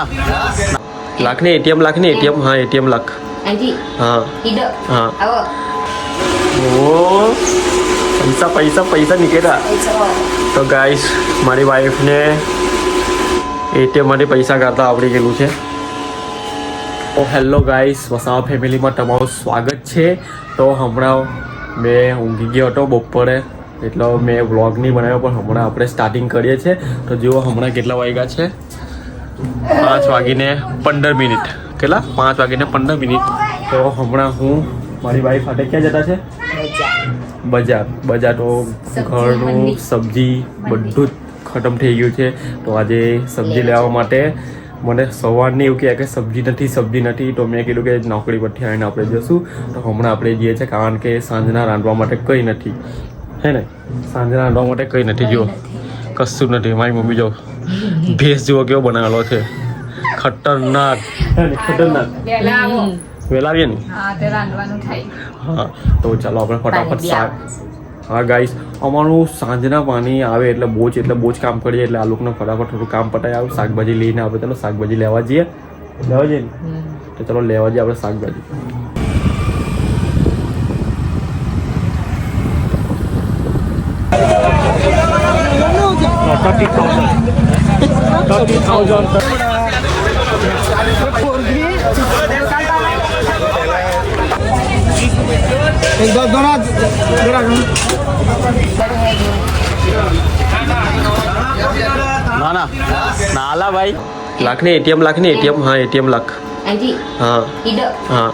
ના લાખ ને એટીએમ લાખ ને એટીએમ હા એટીએમ લાખ. હા. હા. ઓ પૈસા પૈસા પૈસા નીકળ્યા. તો ગાઈસ મારી વાઈફને એટીએમ માટે પૈસા કાઢતા આવડી ગયેલું છે. તો હેલો ગાઈસ વસાવા ફેમિલીમાં તમારું સ્વાગત છે. તો હમણાં મેં ઊંઘી ગયો હતો બપોરે. એટલે મેં વ્લોગ નહીં બનાવ્યો પણ હમણાં આપણે સ્ટાર્ટિંગ કરીએ છીએ. તો જુઓ હમણાં કેટલા વાગ્યા છે. પાંચ વાગીને પંદર મિનિટ. કેટલા? પાંચ વાગીને પંદર મિનિટ. તો હમણાં હું મારી વાઈફ સાથે ક્યાં જતા છે? બજાર. બજાર તો ઘરનું સબ્જી બધું જ ખતમ થઈ ગયું છે. તો આજે સબ્જી લેવા માટે મને સવારની એવું કહે કે સબ્જી નથી સબ્જી નથી. તો મેં કીધું કે નોકરી પરથી આવીને આપણે જશું. તો હમણાં આપણે જઈએ છીએ. કારણ કે સાંજના રાંધવા માટે કંઈ નથી. હે ને? સાંજના રાંધવા માટે કંઈ નથી. જો કશું નથી. મારી મમ્મી જો ભેંસ જેવો કેવો બનાવેલો છે. ખતરનાક. ખતરનાક. વહેલા આવીએ ને? હા તે રાંધવાનું થાય. હા તો ચાલો આપણે ફટાફટ શાક. હા ગાઈસ અમારું સાંજના પાણી આવે એટલે બહુ જ એટલે બહુ જ કામ કરીએ એટલે આ લોકોને ફટાફટ થોડું કામ પટાઈ આવું. શાકભાજી લઈને આપણે ચાલો શાકભાજી લેવા જઈએ. લેવા જઈએ ને? તો ચાલો લેવા જઈએ આપણે શાકભાજી. ના ના નાલા ભાઈ. લાખ ને એટીએમ લાખ ને એટીએમ હા એટીએમ લાખ. હા. હા.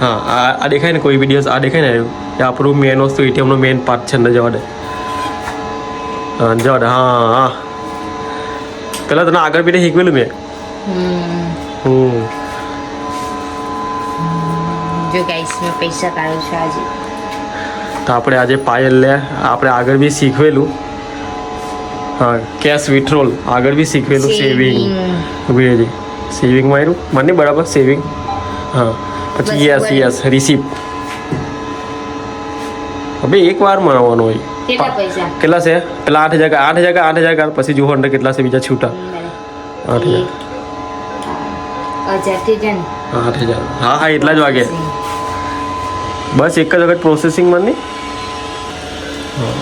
હા આ દેખાય ને કોઈ દિવસ આ દેખાય ને? આપણું મેન વસ્તુ એટીએમનો મેન પાર્ટ છે અંદર જવા દે. હા હા હા. પેલા તને આગળ પીઠે શીખવેલું મેં. હમ. હમ. જો ગાઈસ મેં પૈસા કાઢું છું આજે. તો આપણે આજે પાયલ લે આપણે આગળ બી શીખવેલું. હા કેશ વિથ્રોલ આગળ બી શીખવેલું સેવિંગ ઊભી સેવિંગ આવ્યું મને બરાબર સેવિંગ હા પછી યસ યસ રિસીપ હવે એક વાર મનાવવાનો હોય. કેટલા છે? પેલા આઠ હજાર આઠ હજાર આઠ હજાર પછી જુઓ અંદર કેટલા છે બીજા છૂટા. આઠ હજાર. આઠ હજાર. હા હા એટલા જ વાગે. બસ એક જ વખત પ્રોસેસિંગમાં નહીં હા,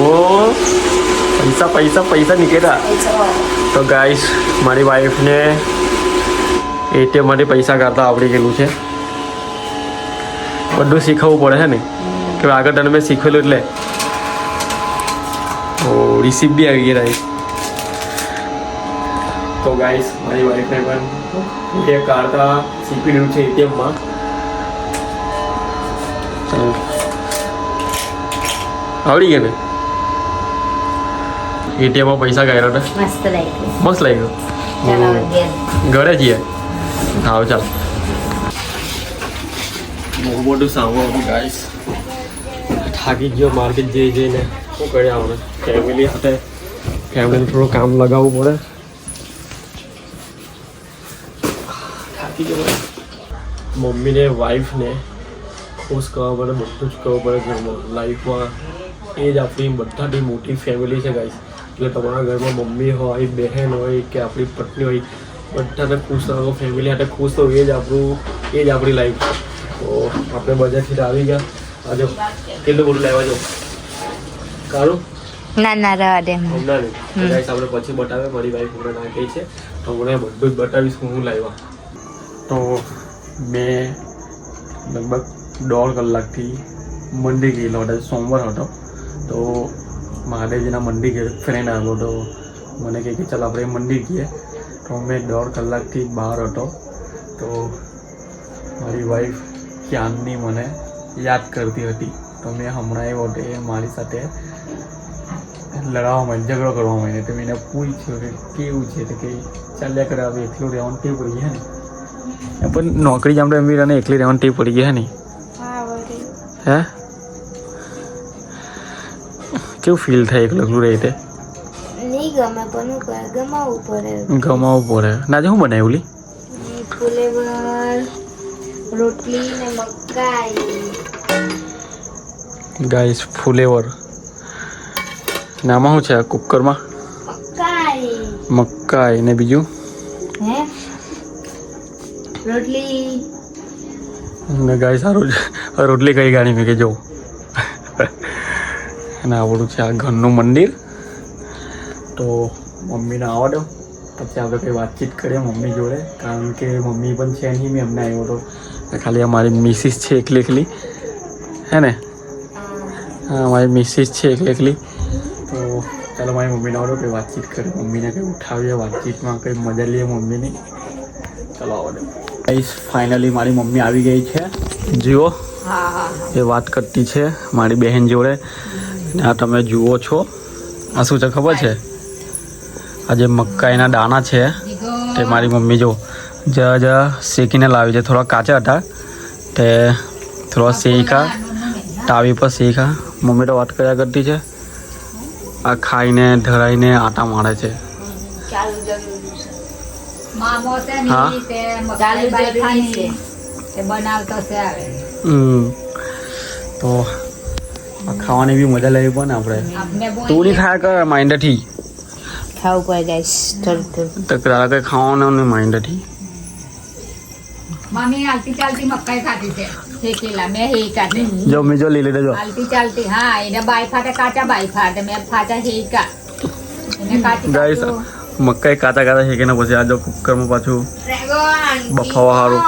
ઓ પૈસા પૈસા પૈસા નીકળ્યા. તો ગાઈસ મારી વાઈફને એટીએમ માટે પૈસા કાઢતા આવડી ગયેલું છે. બધું શીખવવું પડે છે ને? કે આગળ તને મેં શીખવેલું એટલે. ઓ રિસીપ બી આવી ગયા તો ગાઈસ મારી વાઈફને પણ એ કાઢતા શીખવી દીધું છે એટીએમમાં આવડી ગયા ને? એટીએમમાં પૈસા કાઢ્યા હતા? મસ્ત લાગ્યું. મસ્ત લાગ્યું? ઘરે. જઈએ હા ચાલ. બહુ મોટું સાંભળવાનું ગાઈસ થાકી ગયો, માર્કેટ જઈ જઈને. શું કર્યા આપણે? ફેમિલી સાથે. ફેમિલીને થોડું કામ લગાવવું પડે. થાકી ગયો. મમ્મીને વાઈફને ખુશ કરવા પડે, બધું જ કરવું પડે ઘરમાં. લાઈફમાં એ જ આપણી બધાથી મોટી ફેમિલી છે ગાઈસ એટલે તમારા ઘરમાં મમ્મી હોય, બહેન હોય કે આપણી પત્ની હોય, બધાને ખુશ રાખો ફેમિલી સાથે ખુશ થવું એ જ આપણું, એ જ આપણી લાઈફ છે. તો આપણે બજારથી આવી ગયા. આજો કેટલું બધું લેવા જો કારું? ના ના રહેવા દે હમણાં નહીં ગાઈસ આપણે પછી બતાવે મારી વાઈફ હમણાં ના કહી છે. તો હમણાં બધું જ બતાવીશ હું હું લાવ્યા. તો મેં લગભગ દોઢ કલાકથી મંદિર ગયેલો હતો. સોમવાર હતો. તો મહાદેવજીના મંદિર ગયો ફ્રેન્ડ આવ્યો તો મને કહે કે ચાલ આપણે મંદિર ગઈએ. તો મેં દોઢ કલાકથી બહાર હતો. તો મારી વાઈફ ક્યાંની મને યાદ કરતી હતી. તો મેં હમણાં એ વખતે મારી સાથે લડાવવા માંડી ઝઘડો કરવા માંડી તો મેં એને પૂછ્યું કે કેવું છે? તો કે ચાલ્યા કરે હવે એકલું રહેવાનું ટેવ પડી ગયા ને? પણ નોકરી જામ તો એમ બી તને એકલી રહેવાનું ટેવ પડી ગયા ને? હે કેવું ફીલ થાય એકલું એકલું રહી તે? ગમાવું પડે. ગમાવું પડે. ના પડે હું બનાવ્યું લી? ફુલેવર રોટલી ને મકાઈ. ગાઈસ ફુલેવર. ને શું છે કુકરમાં? મકાઈ. મકાઈ ને બીજું? હે? રોટલી. ને ગાઈસ સારું છે રોટલી કઈ ગાડી મેં કે જો અને આવડું છે આ ઘરનું મંદિર. તો મમ્મીને આવવા દો. પછી આપણે કંઈ વાતચીત કરીએ મમ્મી જોડે, કારણ કે મમ્મી પણ છે નહીં, મેં અમને આવ્યો હતો ખાલી અમારી મિસિસ છે એકલી એકલી. હે ને? હા મારી મિસિસ છે એકલી એકલી. તો ચાલો, મારી મમ્મીને આવડો કંઈ વાતચીત કરીએ. મમ્મીને કંઈ ઉઠાવીએ, વાતચીતમાં કંઈ મજા લઈએ મમ્મીની. ચાલો, આવડે. ગાઈસ ફાઇનલી મારી મમ્મી આવી ગઈ છે. જુઓ. એ વાત કરતી છે મારી બહેન જોડે. આ તમે જુઓ છો. આ શું છે ખબર છે? આ જે મકાઈના દાણા છે. તે મારી મમ્મી જો જરા જરા શેકીને લાવી છે. થોડા કાચા હતા. તે થોડા શેકા તાવી પર શેકા. મમ્મી તો વાત કર્યા કરતી છે. આ ખાઈને ધરાઈને આટા મારે છે. તે ખાવાની બી મજા લેવી પણ આપણે. તું નહીં ખાયા કર માઇન્ડથી ખાવું પડે ગાઈસ થોડું થોડું તો તારા કંઈ ખાવાનું નહીં માઇન્ડથી મમ્મી હાલતી ચાલતી મકાઈ ખાધી છે શેકેલા મેં હે કાઢી જો મેં જો લઈ લીધો જો હાલતી ચાલતી હા એને બાઈ ફાટે કાચા બાઈ ફાટે મેં ફાટા હેકા એને કાચી ગાઈસ કાચું મકાઈ કાચા કાચા શેકીને પછી આ જો કુકરમાં પાછું ડ્રેગન બફાવા હારું.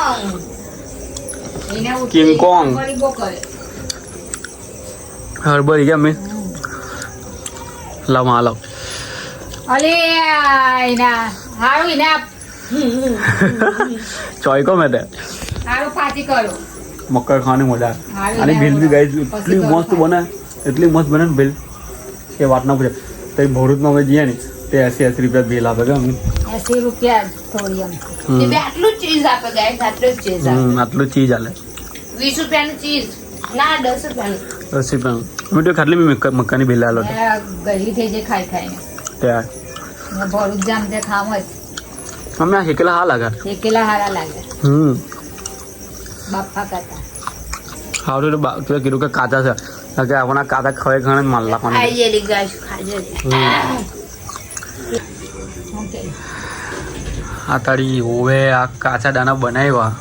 એને ઉઠી King Kong. વળી બહુ કરે હળબરી ગયા મેં લાવમાં લાવ ચોઈકો મેં તે હારું પાછી કરો. મકાઈ ખાવાની મજા અને ભીલ બી પછી એટલી મસ્ત બને એટલી મસ્ત બને ને ભેલ. એ વાત ના પૂછે. તો ભરૂચમાં અમે જઈએ ને તે એસી એસી રૂપિયા ભીલ આપે કે એસી રૂપિયા થોડી એમ. હમ. આટલું ચીઝ આપે ગાઈસ આટલું ચીઝ આટલું ચીજ આલે. વીસ રૂપિયાનું ચીઝ ના દસ રૂપિયાનું. દસ ખાટલી ભેલ ગરી થઈ જાય ખાઈ ખાઈને. ત્યાં ભરૂચ જામ તે ખામ જ અમે આ શેકેલા હા લાગે શેકેલા હારા લાગે હમ બાફા કરતા હારું તો બા- કીધું કે કાચા છે કે આપણા કાચા ખવાય ખાણે જ માલ ખાઈ ગાઈસ ખાઈ ઓકે આ તારી હોવે આ કાચા દાણા બનાવ્યા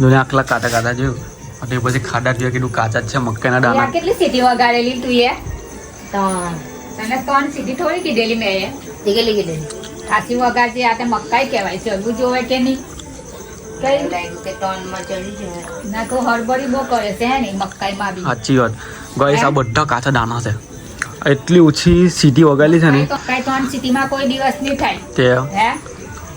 જોને આટલા કાચા કાચા જોયું અને પછી ખાડા પીવા કીધું કાચા જ છે મકાઈના દાણા કેટલી સીટી વગાડેલી તું એ ત્રણ તને ત્રણ સીટી થોડી કીધેલી મેં કીધેલી કેટલી ખાસી વગાડતી આ તે મકાઈ કહેવાય છે હજુ જોવે કે નહીં? કઈ લાગ્યું કે ત્રણમાં ચડી છે ના તો હળબડી બહુ કરે છે ને મકાઈમાં બી. સાચી વાત. ગઈસ આ બધા કાચા દાણા છે. એટલી ઓછી સીટી વગાડેલી છે ને. મકાઈ ત્રણ સીટીમાં કોઈ દિવસ નહીં થાય. તે હે?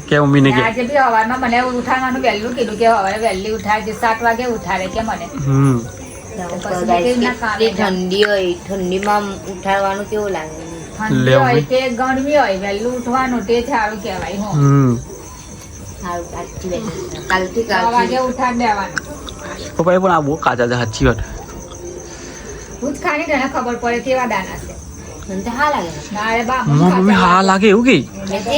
કે મમ્મીને કે આજે બી સવારમાં મને ઉઠાડવાનું વહેલું કીધું કે હવે વહેલી ઉઠાડજે સાત વાગે ઉઠાડે કે મને. હમ. ઠંડી હોય ઠંડીમાં ઉઠાડવાનું કેવું લાગે? ઠંડી હોય બી. ગરમી હોય વહેલું ઉઠવાનું તે સારું કહેવાય હમ. કાલથી કાલથી. ઉઠાડી દેવાનું. પપ્પાએ પણ આ બહુ કાચા છે સાચી વાત. હું ખાની તને ખબર પડે કેવા દાના છે. તો મમ્મી હા લાગે એવું કે? તો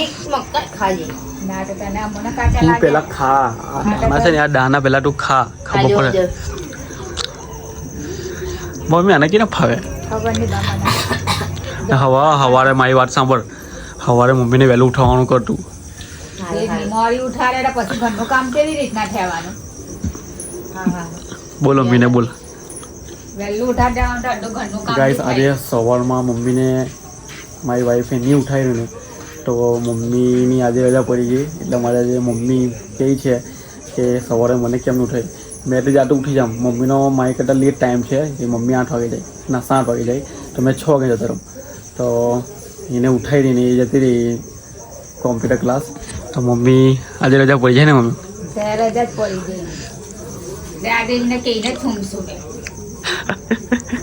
તું પેલા ખા. આ દાણા છે ને આ દાણા પેલા તું ખા. ખબર પડે. મમ્મી આને કેને ફાવે? હવા હવારે મારી વાત સાંભળ. હવારે મમ્મીને વહેલું ઉઠાવવાનું કરતું. એ મોડી ઉઠાડે એટલે પછી ઘરનું કામ કેવી રીતના થવાનું? હા હા. બોલ મમ્મીને બોલ. ગાઈસ આજે સવારમાં મમ્મીને મારી વાઈફે નહીં ઉઠાવ્યું ને તો મમ્મીની આજે રજા પડી ગઈ. એટલે મારે આજે મમ્મી કહે છે કે સવારે મને કેમ ઉઠાવી મેં એટલે જાતે ઉઠી જાઉં. મમ્મીનો મારી કરતાં લેટ ટાઈમ છે. એ મમ્મી આઠ વાગે જાય. ના સાત વાગે જાય. તો મેં છ વાગે જતો રહું તો એને ઉઠાવી દઈને એ જતી રહી કોમ્પ્યુટર ક્લાસ તો મમ્મી આજે રજા પડી જાય ને મમ્મી? ત્યારે પડી ગઈ તે આજે એમને કહીને જ ઊંઘશું મેં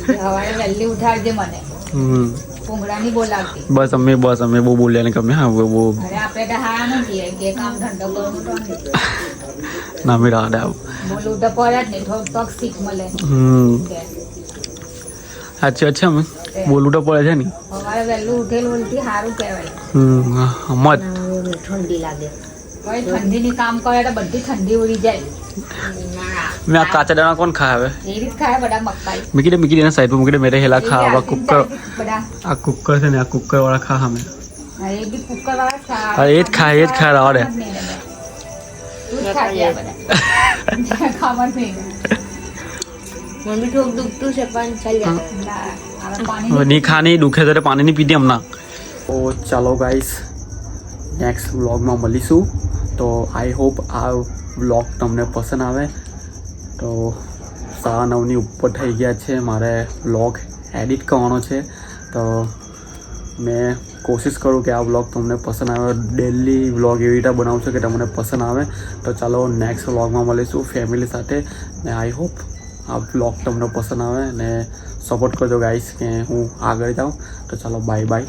કે સવારે વહેલી ઉઠાડજે મને. હમ. બસ અમે બસ અમે બહુ બોલ્યા ને ગમે હા બહુ આપણે ના મેં રાહ આવ. મળે. હમ. સાચી વાત છે અમે. બોલવું તો પડે છે ને. સવારે વહેલું ઉઠેલું ઉલટી સારું કહેવાય. હમ મત ઠંડી લાગે. કોઈ ઠંડીની કામ કરે તો બધી ઠંડી ઉડી જાય. મેં આ કાચા દાણા કોણ ખાય મૂકી દે મૂકી દે સાઈડ પર મૂકી દે મેરે હેલા ખા આ કુકર આ કુકર છે ને આ કુકર વાળા ખા અમે. હા, એ જ ખા. એ જ ખાય, એ મમ્મી થોડુંક દુખતું છે પણ ચાલ્યા ના, હવે હવે ની ખા દુખે ચાલો ગાઈસ નેક્સ્ટ વ્લોગમાં મળીશું તો આઈ હોપ આ વ્લોગ તમને પસંદ આવે તો સાડા નવની ઉપર થઈ ગયા છે મારે વ્લોગ એડિટ કરવાનો છે તો મેં કોશિશ કરું કે આ વ્લોગ તમને પસંદ આવે. ડેલી વ્લોગ એવી રીતે બનાવું છું કે તમને પસંદ આવે. તો ચાલો નેક્સ્ટ વ્લોગમાં મળીશું ફેમિલી સાથે. ને આઈ હોપ આ વ્લોગ તમને પસંદ આવે ને સપોર્ટ કરજો ગાઈસ કે હું આગળ જાઉં. તો ચાલો બાય બાય